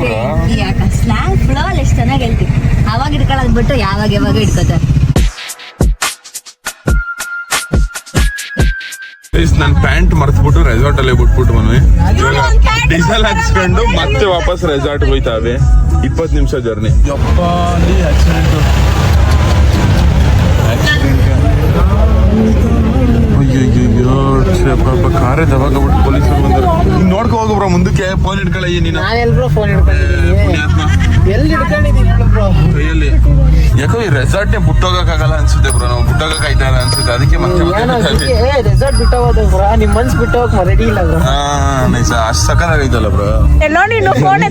ಯಾಕ ಸ್ಲ್ಯಾಂಗ್ ಫ್ಲೋ ಅಲ್ಲಿ ಎಷ್ಟು ಚೆನ್ನಾಗಿ ಹೇಳ್ತೀವಿ. ಅವಾಗ ಇಟ್ಕೊಳ್ಳೋದ್ ಬಿಟ್ಟು ಯಾವಾಗ ಯಾವಾಗ ಇಟ್ಕೋತಾರೆ ನನ್ ಪ್ಯಾಂಟ್ ಮರ್ತ್ಬಿಟ್ಟು ರೆಸಾರ್ಟ್ ಅಲ್ಲೇ ಬಿಟ್ಬಿಟ್ಟು ಮನೆ ಡೀಸೆಲ್ ಹಾಕ್ಸ್ಕೊಂಡು ಮತ್ತೆ ವಾಪಸ್ ರೆಸಾರ್ಟ್ ಹೋಯ್ತಾವೆ. ಇಪ್ಪತ್ತು ನಿಮಿಷ ಜರ್ನಿ ಕಾರೇ ದವಾಗ ಬಿಟ್ಟು ಪೊಲೀಸರು ಬಂದರು. ನೋಡ್ಕೊ ಹೋಗಬ್ರ ಮುಂದಕ್ಕೆ ಫೋನ್ ಇಟ್ಕೊಳ್ಳಿ ನೀನು. ಫೋನ್ ಎಲ್ಲಿ ಹಿಡ್ಕೊಂಡಿದ್ದೀನಿ ಹೇಳು ಬ್ರೋ ಕೈಯಲ್ಲಿ. ಯಾಕೋ ಈ ರೆಸಾರ್ಟ್ನೇ ಬಿಟ್ಟೋಗಕ್ಕಾಗಲ್ಲ ಅನ್ಸುತ್ತೆ ಬ್ರೋ ನಾವು ಬಿಟ್ಟೋಗಕ್ ಆಯ್ತಾರ ಅನ್ಸುತ್ತೆ. ಅದಕ್ಕೆ ಮತ್ತೆ ಏನೋ ಮತ್ತೆ ಏ ರೆಸಾರ್ಟ್ ಬಿಟ್ಟು ಬ್ರಾ ಬ್ರೋ ನಿಮ್ ಮನ್ಸ್ ರೆಡಿ ಇಲ್ಲ ಬ್ರೋ ಹಾ ನೈಸ್ ಅಷ್ಟು ಸಕ್ಕತ್ತಾಗೈತಲ್ಲ ಬ್ರೋ ಎಲ್ಲೋ ನೀನು ಫೋನ್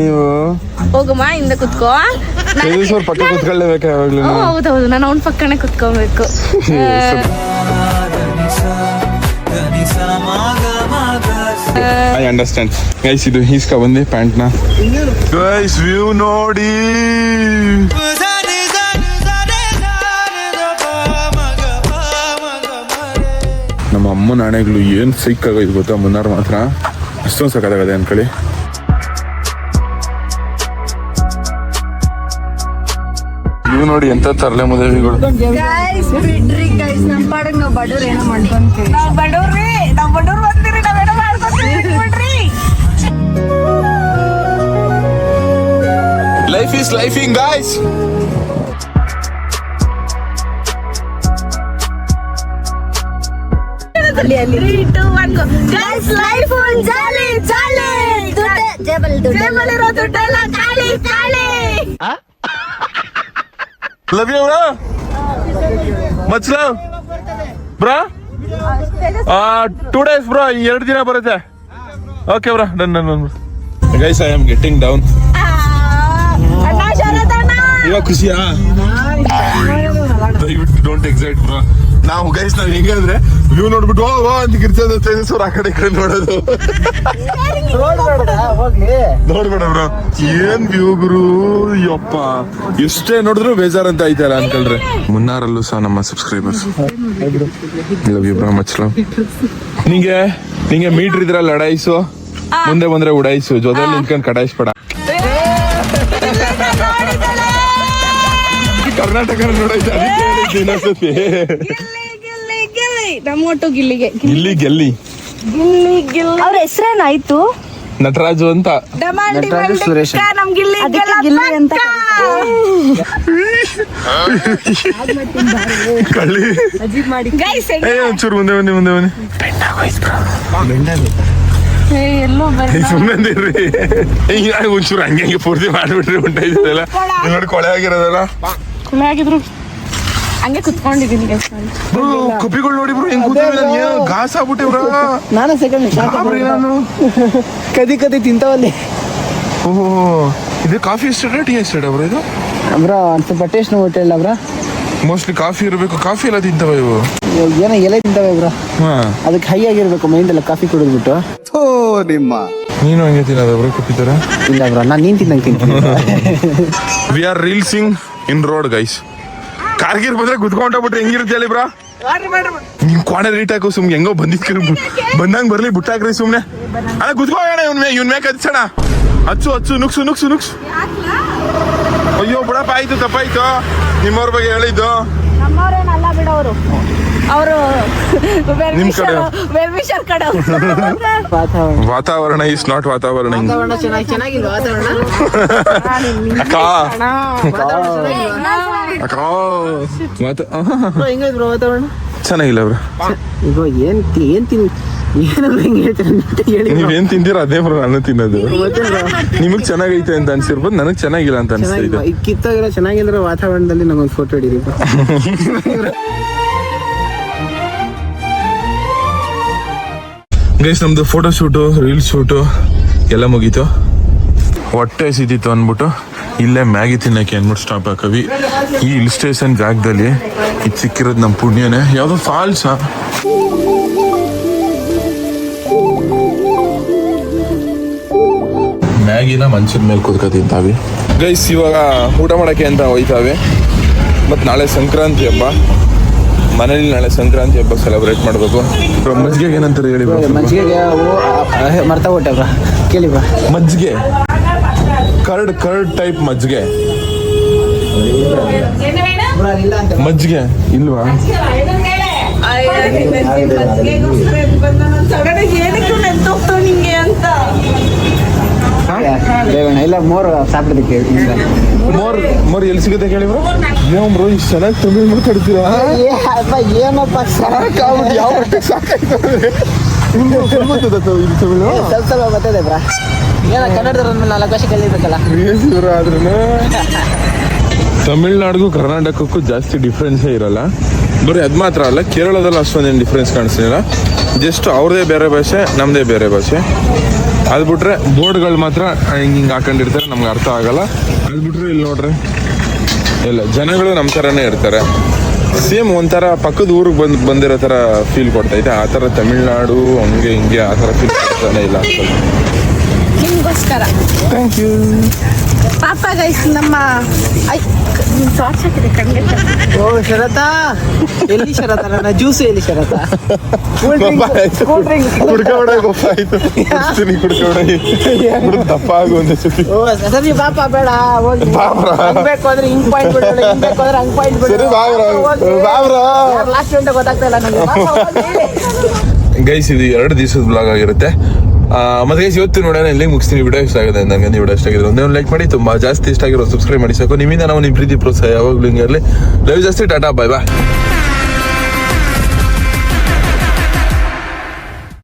ನೀವು? ಹೋಗಮ್ಮ ಹಿಂದೆ ಕುತ್ಕೋ? ತೇಜಸ್ವರ್ ಪಕ್ಕ ಕುತ್ಕೊಳ್ಳೇಬೇಕಾ ಯಾವಾಗ್ಲೂ? ಓ, ಹೌದೌದು ನಾನು ಅವ್ನ ಪಕ್ಕನೆ ಕುತ್ಕೊಬೇಕು. ಐ ಅಂಡರ್ಸ್ಟ್ಯಾಂಡ್ ಗೈಸ್ ಇದು ಹೀಸ್ಕ ಬಂದೆ ಪ್ಯಾಂಟ್ನ. ಗೈಸ್ ವ್ಯೂ ನೋಡಿ. ನಮ್ಮ ಅಮ್ಮ ಹಣೆಗಳು ಏನ್ ಸೈಕ್ ಆಗೋದು ಗೊತ್ತಾ ಮುನ್ನಾರ್ ಮಾತ್ರ? ಅಷ್ಟೊಂದು ಸಕ್ಕತ್ತಾಗದೆ ಅನ್ಕೊಳ್ಳಿ. ಇವು ನೋಡಿ ಎಂತ ತರಲೆ ಮುದೇವಿಗಳು. ಬಿಡ್ರಿ ಗೈಸ್ ನಮ್ ಪಾಡಕ್ ನಾವ್ ಬಡವ್ರು ಏನೋ ಮಾಡ್ಕೊಂತೀವಿ ನಾವ್ ಬಡವ್ರಿ ನಾವ್ ಬಡವ್ರು life is lifing guys. Guys life jolly jolly ದುಡ್ಡೆ ಜೇಬಲ್ ದುಡ್ಡೆ. ಜೇಬಲ್ಲಿರೋ ದುಡ್ಡೆಲ್ಲ ಖಾಲಿ ಖಾಲಿ. Love you bro much love bro two days bro ಎರಡು ದಿನ ಬರುತ್ತೆ. Okay bro done done done guys I am getting down ಇವಾಗ ಖುಷಿಯಾ ದಯವಿಟ್ಟು ಡೋಂಟ್ ಎಕ್ಸೈಟ್ ಬ್ರೋ ನಾವು ಗೈಸ್ ನಾವ್ ಹೆಂಗಂದ್ರೆ ವ್ಯೂ ನೋಡ್ಬಿಟ್ಟು ಓ ಓ ಅಂತ ಗಿರ್ಚೋದು ತೇಜಸ್ವರ್ ಆ ಕಡೆ ಈ ಕಡೆ ನೋಡೋದು. ನೋಡ್ಬೇಡ ಬ್ರೋ. ಏನ್ ವ್ಯೂ ಗುರು? ಯಪ್ಪ. ಎಷ್ಟೇ ನೋಡಿದ್ರು ಅಂತ ಐತಾರ ಅನ್ಕೊಳ್ರಿ. ಮುನ್ನಾರಲ್ಲೂ ಸಹ ನಮ್ಮ subscribers love you bro much love ನಿಂಗೆ ನಿಂಗೆ ಮೀಟರ್ ಇದ್ರ ಲಡಾಯಿಸು ಮುಂದೆ ಬಂದ್ರೆ ಉಡಾಯಿಸು ಜೊತೆಲಿ ನಿಂತ್ಕೊಂಡು ಕಡಾಯಿಸ್ಬೇಡ. ಕರ್ನಾಟಕ ಅದಕ್ಕೆ ಹೇಳಿದ್ದು ಇನ್ನೊಂದ್ಸತಿ ಗಿಲ್ಲಿ ಗಿಲ್ಲಿ ನಮ್ಮ ಒಟ್ಟು ಗಿಲ್ಲಿಗೆ ಗಿಲ್ಲಿ. ಗೆಲ್ಲಿ ಗಿಲ್ಲಿ. ಗಿಲ್ಲಿ ಅವ್ರ ಹೆಸರೇನಾಯ್ತು ನಟರಾಜು ಅಂತ. ಡಮಾಲ್ ನಟರಾಜು ಡಿಮಾಲ್ ಸುರೇಶ್. ನಮ್ ಗಿಲ್ಲಿ ಅದಕ್ಕೆ ಗೆಲ್ಲ ಅಂತ. ಕಳ್ಳಿ. ಗೈಸ್ ಏ ಒಂಚೂರು ಮುಂದೆ ಬನ್ನಿ ಮುಂದೆ ಬನ್ನಿ. ಬರ್ರಿ ಸುಮ್ಮನೆ ಒಂಚೂರು ಹಂಗೆ ಹಂಗೆ ಪೂರ್ತಿ ಮಾಡ್ಬಿಟ್ರಿ ಉಂಟಾಯ್ತದಲ್ಲ ನೋಡಿ ಕೊಳೆ ಆಗಿರೋದಲ್ಲ? ಕೊಳೆ ಆಗಿದ್ರು. ಹಂಗೆ ಕುತ್ಕೊಂಡಿದ್ದೀನಿ. ಬ್ರೋ ಕಪಿಗಳು ನೋಡಿ ಬ್ರೋ ಹೆಂಗ್ ಕೂತಿದ್ರೆ ಘಾಸ್ ಆಗ್ಬಿಟ್ಟೆ ಬ್ರೋ ನಾನು ಸೆಕೆಂಡ್ ನಾನು ಕದಿ ಕದಿ ತಿಂತಾವಲ್ಲಿ. ಓಹೋ ಇದು coffee estate tea estate bro ಇದು? ಬ್ರೋ ಸ್ವಲ್ಪ taste hotel bro. Mostly coffee ಇರಬೇಕು ಕಾಫಿ ಎಲ್ಲ ತಿಂತವ ಇವು. ಏನೋ ಎಲೆ ತಿಂತಾವೆ ಬ್ರೋ. ಹಾ. ಅದಕ್ಕೆ ಹೈ ಆಗಿರ್ಬೇಕು ಮೈಂಡ್ ಎಲ್ಲ ಕಾಫಿ ಕುಡಿದ್ಬಿಟ್ಟು. ನೀನು ಹಂಗೆ ತಿನ್ನೋದ ಬ್ರೋ ತರ ಇಲ್ಲ ಬ್ರೋ ನಾನು ನೀನು ತಿನ್ನಂಗೆ ತಿಂತೀನಿ. We are reelsing in road guys ಕಾರ್ಗಿರ್ ಬಂದ್ರೆ ಕುತ್ಕೊಂಡೋಗ್ಬಿಟ್ರೆ ಹೆಂಗಿರುತ್ತೆ ಹೇಳಿ ಬ್ರಾ? ನಿಮ್ ಕ್ವಾಣೆ ರೀಟ್ ಹಾಕೋ ಸುಮ್ನೆ ಹೆಂಗೋ ಬಂದಿದ್ ಬಂದಂಗ್ ಬರ್ಲಿ ಬುಟ್ಟಾಕ್ರಿ ಸುಮ್ನೆ. ಅಣ್ಣ ಕುತ್ಕೋಣ ಇವ್ನ ಇವ್ನ ಮೇಕ್ ಹಚ್ಚಣ ಹಚ್ಚು ಹಚ್ಚು ನುಕ್ಸು ನುಕ್ಸು ನುಕ್ಸು ಅಯ್ಯೋ ಬಿಡಪ್ಪ ಆಯ್ತು ತಪ್ಪಾಯ್ತು. ನಿಮ್ಮವ್ರ ಬಗ್ಗೆ ಹೇಳಿದ್ದು. ಅವರು ನಿಮ್ ಕಡೆ? ವೆಲ್ವಿಷರ್ ಕಡೆ ವಾತಾವರಣ. ಇಸ್ ನಾಟ್ ವಾತಾವರಣ. ಹಿಂಗ್. ವಾತಾವರಣ ಚೆನ್ನಾಗಿ ಚೆನ್ನಾಗಿಲ್ಲ ವಾತಾವರಣ? ಅಕ್ಕ. ಅಕ್ಕ. ವಾತ- ಬ್ರೋ ಹೆಂಗೈತೆ ಬ್ರೋ ವಾತಾವರಣ? ಚೆನ್ನಾಗಿಲ್ಲ ಬ್ರೋ. ಬ್ರೋ ಏನ್ ತಿನ್. ನೀವೇನ್ ತಿಂದಿರ ಅದೇ ಬ್ರೋ ನಾನು ತಿನ್ನೋದು. ನಿಮಗ್ ಚೆನ್ನಾಗೈತೆ ಅಂತ ಅನ್ಸಿರ್ಬೋದು ನನಗ್ ಚೆನ್ನಾಗಿಲ್ಲ ಅಂತ ಅನ್ಸ್ತಾ ಇದೆ. ಚೆನ್ನಾಗಿಲ್ಲ ಕಿತ್ತೋಗಿರೋ ಚೆನ್ನಾಗಿರೋ ವಾತಾವರಣದಲ್ಲಿ ನಂಗೊಂದು ಫೋಟೋ ಹಿಡೀರಿ ಗೈಸ್, ನಮ್ದು ಫೋಟೋ ಶೂಟು ರೀಲ್ಸ್ ಶೂಟು ಎಲ್ಲ ಮುಗೀತು. ಹೊಟ್ಟೆ ಸಿದ್ದಿತ್ತು ಅಂದ್ಬಿಟ್ಟು ಇಲ್ಲೇ ಮ್ಯಾಗಿ ತಿನ್ನಕ್ಕೆ ಅಂದ್ಬಿಟ್ಟು ಸ್ಟಾಪ್ ಹಾಕವಿ. ಈ ಹಿಲ್ ಸ್ಟೇಷನ್ ಜಾಗದಲ್ಲಿ ಇದು ಸಿಕ್ಕಿರೋದು ನಮ್ಮ ಪುಣ್ಯನೇ. ಯಾವುದೋ ಫಾಲ್ಸಾ ಮ್ಯಾಗಿನ ಮನ್ಸಿನ ಮೇಲೆ ಕೂತ್ಕೊ ತಿಂತಾವಿ. ಗೈಸ್, ಇವಾಗ ಊಟ ಮಾಡೋಕ್ಕೆ ಅಂತ ಹೋಯ್ತಾವೆ ಮತ್ತು ನಾಳೆ ಸಂಕ್ರಾಂತಿ ಹಬ್ಬ. ಮನೇಲಿ ನಾಳೆ ಸಂಕ್ರಾಂತಿ ಹಬ್ಬ ಸೆಲೆಬ್ರೇಟ್ ಮಾಡಬೇಕು. ಮಜ್ಜಿಗೆಗೆ ಏನಂತಾರೆ ಹೇಳಿ bro? ಮಜ್ಜಿಗೆಗೆ ಓ ಮರ್ತಾ ಬ್ರೋ. ಕೇಳಿ ಬ್ರೋ. ಮಜ್ಜಿಗೆ? ಕರ್ಡ್ ಕರ್ಡ್ ಟೈಪ್ ಮಜ್ಜಿಗೆ. ಮಜ್ಜಿಗೆ ಇಲ್ವಾ? ಏನಕ್ಕೆ ನೆನ್ಪೋಗ್ತಾವ ನಿಂಗೆ ಅಂತ ಬೇಡ ಇಲ್ಲ ಮೋರ್ ಸಾಪಿಡೋದಕ್ಕೆ ಮೋರ್ ಮೋರ್ ಎಲ್ಲಿ ಸಿಗುತ್ತೆ ಕೇಳಿ ಬ್ರೋ? ನೀವು ಬ್ರೋ ಇಷ್ಟು ಚೆನ್ನಾಗಿ ತಮಿಳ್ ಮಾತಾಡ್ತೀರಾ ಏನಪ್ಪ ಸಾಕಾಗ್ಬಿಟ್ಟು ಯಾವ ಮಟ್ಟಿಗೆ ಸಾಕಾಯ್ತು ಅಂದ್ರೆ. ನಿಮ್ಗೆ ಗೊತ್ತದ ತ- ಇದು ತಮಿಳು? ಸ್ವಲ್ಪ ಸ್ವಲ್ಪ ಬರ್ತದೆ ಬ್ರಾ. ಏನ ಕನ್ನಡದವ್ರ ಮೇಲೆ ನಾಲ್ಕು ವರ್ಷ ಕಲಿಬೇಕಲ್ಲ. ಏನ್ ಇವ್ರು ಆದ್ರೂನು? ತಮಿಳ್ನಾಡಿಗೂ ಕರ್ನಾಟಕಕ್ಕೂ ಜಾಸ್ತಿ ಡಿಫ್ರೆನ್ಸೇ ಇರಲ್ಲ. ಬರೀ ಅದು ಮಾತ್ರ ಅಲ್ಲ ಕೇರಳದಲ್ಲಿ ಅಷ್ಟೊಂದೇನು ಡಿಫ್ರೆನ್ಸ್ ಕಾಣಿಸ್ತಿಲ್ಲ. ಜಸ್ಟ್ ಅವ್ರದೇ ಬೇರೆ ಭಾಷೆ ನಮ್ಮದೇ ಬೇರೆ ಭಾಷೆ. ಅದು ಬಿಟ್ರೆ ಬೋರ್ಡ್ಗಳು ಮಾತ್ರ ಹಿಂಗೆ ಹಿಂಗೆ ಹಾಕೊಂಡಿರ್ತಾರೆ, ನಮ್ಗೆ ಅರ್ಥ ಆಗಲ್ಲ. ಅದು ಬಿಟ್ರೆ ಇಲ್ಲಿ ನೋಡ್ರಿ. ಇಲ್ಲ, ಜನಗಳು ನಮ್ಮ ಥರನೇ ಇರ್ತಾರೆ. ಸೇಮ್ ಒಂಥರ ಪಕ್ಕದ ಊರಿಗೆ ಬಂದು, ಬಂದಿರೋ ಥರ ಫೀಲ್ ಕೊಡ್ತೈತೆ. ಆ ಥರ ತಮಿಳ್ನಾಡು, ಹಂಗೆ ಹಿಂಗೆ ಆ ಥರ ಫೀಲ್ ಕೊಡ್ತಾನೆ ಇಲ್ಲ ಅನ್ಸಲ್ಲ ನಿಮ್ಗೋಸ್ಕರ ಥ್ಯಾಂಕ್ ಯು ಪಾಪ ಗೈಸ್ ನಮ್ಮ ಐ ಸಾಟ್ಸ್ ಹಾಕಿದೆ ಕಣ್ಗೆ ಓ ಶರತ? ಎಲ್ಲಿ ಶರತ? ನನ್ನ ಜ್ಯೂಸ್ ಎಲ್ಲಿ ಶರತ? ಕೂಲ್ ಡ್ರಿಂಕ್ ದಪ್ಪ ಆಗು ಒಂದೇ ಸತಿ. ಓ ಸರಿ ಪಾಪ ಬೇಡ ಹೋಗಿ. ಬೇಕು ಅಂದ್ರೆ ಪಾಯಿಂಟ್ ಬಿಡು ಹಿಂಗ್ ಬೇಕು ಅಂದ್ರೆ ಹಂಗ್ ಪಾಯಿಂಟ್ ಬಿಡು ಸರಿ ಬಾ ಬ್ರೋ. ಬಾ ಬ್ರೋ. ಲಾಸ್ಟ್ ಗಂಟೆ ಗೊತ್ತಾಗ್ತಾ ಇಲ್ಲ ನನಗೆ. ಗೈಸ್ ಇದು ಎರಡು ದಿವಸದ ಬ್ಲಾಗ್ ಆಗಿರುತ್ತೆ. ಮತ್ತೆ ಇವತ್ತು ನೋಡೋಣ ಇಲ್ಲಿ ಮುಗಿಸ್ತೀನಿ ವಿಡಿಯೋ ಇಷ್ಟ ಆಗಿದೆ ನನಗೆ ನೀವು ಇಷ್ಟ ಆಗಿದೆ ಒಂದೇ ಒಂದು ಲೈಕ್ ಮಾಡಿ, ತುಂಬಾ ಜಾಸ್ತಿ ಇಷ್ಟ ಆಗಿರೋ ಸಬ್ಸ್ಕ್ರೈಬ್ ಮಾಡಿ ಸಾಕು. ನಿಮ್ಮಿಂದ ನಾವು ನಿಮ್ಮ ಪ್ರೀತಿ ಪ್ರೋತ್ಸಾಹ ಯಾವಾಗಲೂ ಹಿಂಗೆ ಇರಲಿ. ಲವ್ ಜಾಸ್ತಿ, ಟಾಟಾ ಬಾಯ್ ಬಾಯ್